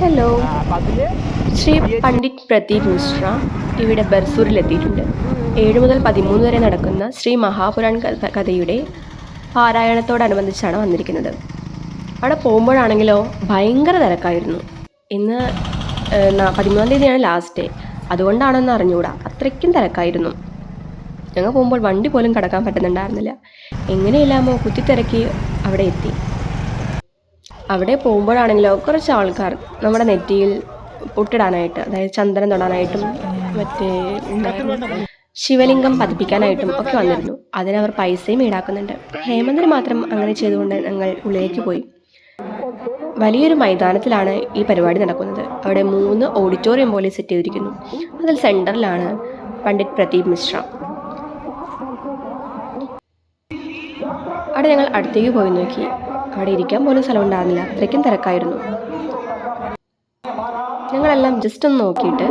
Hello Shri Pandit Pradeep Mishra ഇവിടെ ബർസൂരിലെത്തിയിട്ടുണ്ട് ഏഴ് മുതൽ പതിമൂന്ന് വരെ നടക്കുന്ന ശ്രീ മഹാപുരാൺ കഥ കഥയുടെ പാരായണത്തോടനുബന്ധിച്ചാണ് വന്നിരിക്കുന്നത്. അവിടെ പോകുമ്പോഴാണെങ്കിലോ ഭയങ്കര തിരക്കായിരുന്നു. ഇന്ന് പതിമൂന്നാം തീയതിയാണ് ലാസ്റ്റ് ഡേ അതുകൊണ്ടാണെന്ന് അറിഞ്ഞുകൂടാ അത്രയ്ക്കും തിരക്കായിരുന്നു. ഞങ്ങൾ പോകുമ്പോൾ വണ്ടി പോലും കടക്കാൻ പറ്റുന്നുണ്ടായിരുന്നില്ല. എങ്ങനെയില്ലാമോ കുത്തിത്തിരക്കി അവിടെ എത്തി. അവിടെ പോകുമ്പോഴാണെങ്കിലോ കുറച്ച് ആൾക്കാർ നമ്മുടെ നെറ്റിയിൽ പൊട്ടിടാനായിട്ട് അതായത് ചന്ദനം തൊടാനായിട്ടും മറ്റേ ശിവലിംഗം പതിപ്പിക്കാനായിട്ടും ഒക്കെ വന്നിരുന്നു. അതിനവർ പൈസയും ഈടാക്കുന്നുണ്ട്. ഹേമന്തിന് മാത്രം അങ്ങനെ ചെയ്തുകൊണ്ട് ഞങ്ങൾ ഉള്ളിലേക്ക് പോയി. വലിയൊരു മൈതാനത്തിലാണ് ഈ പരിപാടി നടക്കുന്നത്. അവിടെ മൂന്ന് ഓഡിറ്റോറിയം പോലെ സെറ്റ് ചെയ്തിരിക്കുന്നു. അതിൽ സെന്ററിലാണ് പണ്ഡിറ്റ് പ്രദീപ് മിശ്ര. അവിടെ ഞങ്ങൾ അടുത്തേക്ക് പോയി നോക്കി. അവിടെ ഇരിക്കാൻ പോലും സ്ഥലം ഉണ്ടാകുന്നില്ല അത്രയ്ക്കും തിരക്കായിരുന്നു. ഞങ്ങളെല്ലാം ജസ്റ്റ് ഒന്ന് നോക്കിയിട്ട്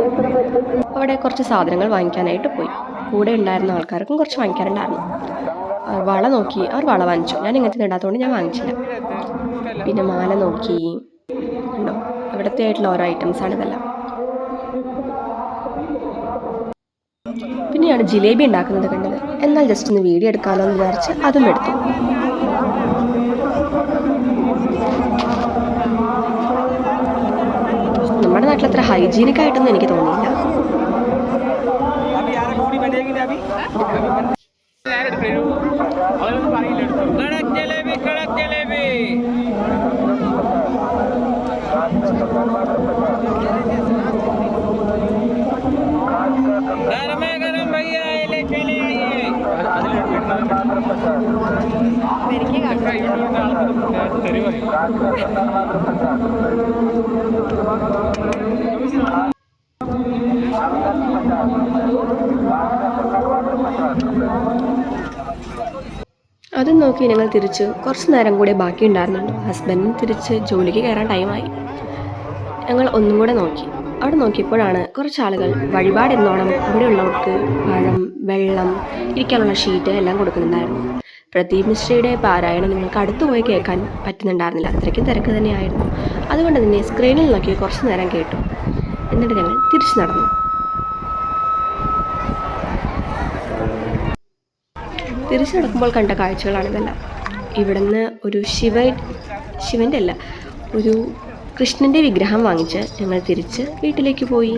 അവിടെ കുറച്ച് സാധനങ്ങൾ വാങ്ങിക്കാനായിട്ട് പോയി. കൂടെ ഉണ്ടായിരുന്ന ആൾക്കാർക്കും കുറച്ച് വാങ്ങിക്കാനുണ്ടായിരുന്നു. വള നോക്കി അവർ വള വാങ്ങിച്ചു. ഞാൻ ഇങ്ങനത്തെ ഇടാത്തതുകൊണ്ട് ഞാൻ വാങ്ങിച്ചില്ല. പിന്നെ മാല നോക്കി. ഉണ്ടോ ഇവിടുത്തെ ആയിട്ടുള്ള ഓരോ ഐറ്റംസ് ആണ് ഇതെല്ലാം. പിന്നെയാണ് ജിലേബി ഉണ്ടാക്കുന്നത് കണ്ടത്. എന്നാൽ ജസ്റ്റ് ഒന്ന് വീഡിയോ എടുക്കാമല്ലോ എന്ന് വിചാരിച്ച് അതും എടുത്തു. ഹൈജീനിക് ആയിട്ടൊന്നും എനിക്ക് തോന്നിയില്ല അഭി അതും നോക്കി ഞങ്ങൾ തിരിച്ച്. കുറച്ച് നേരം കൂടെ ബാക്കി ഉണ്ടായിരുന്നുള്ളൂ ഹസ്ബൻഡിന് തിരിച്ച് ജോലിക്ക് കയറാൻ ടൈമായി. ഞങ്ങൾ ഒന്നും കൂടെ നോക്കി. അവിടെ നോക്കിയപ്പോഴാണ് കുറച്ച് ആളുകൾ വഴിപാടെന്നോണം അവിടെയുള്ളവർക്ക് പഴം വെള്ളം ഇരിക്കാനുള്ള ഷീറ്റ് എല്ലാം കൊടുക്കുന്നുണ്ടായിരുന്നു. പ്രദീപ് മിശ്രയുടെ പാരായണം നിങ്ങൾക്ക് അടുത്ത് പോയി കേൾക്കാൻ പറ്റുന്നുണ്ടായിരുന്നില്ല. അത്രയ്ക്കും തിരക്ക് തന്നെയായിരുന്നു. അതുകൊണ്ട് തന്നെ സ്ക്രീനിൽ നോക്കി കുറച്ച് നേരം കേട്ടു. എന്നിട്ട് ഞങ്ങൾ തിരിച്ചു നടന്നു. തിരിച്ചു നടക്കുമ്പോൾ കണ്ട കാഴ്ചകളാണ് ഇതെല്ലാം. ഇവിടുന്ന് ഒരു ശിവ ശിവന്റെ അല്ല ഒരു കൃഷ്ണന്റെ വിഗ്രഹം വാങ്ങിച്ച് ഞങ്ങൾ തിരിച്ച് വീട്ടിലേക്ക് പോയി.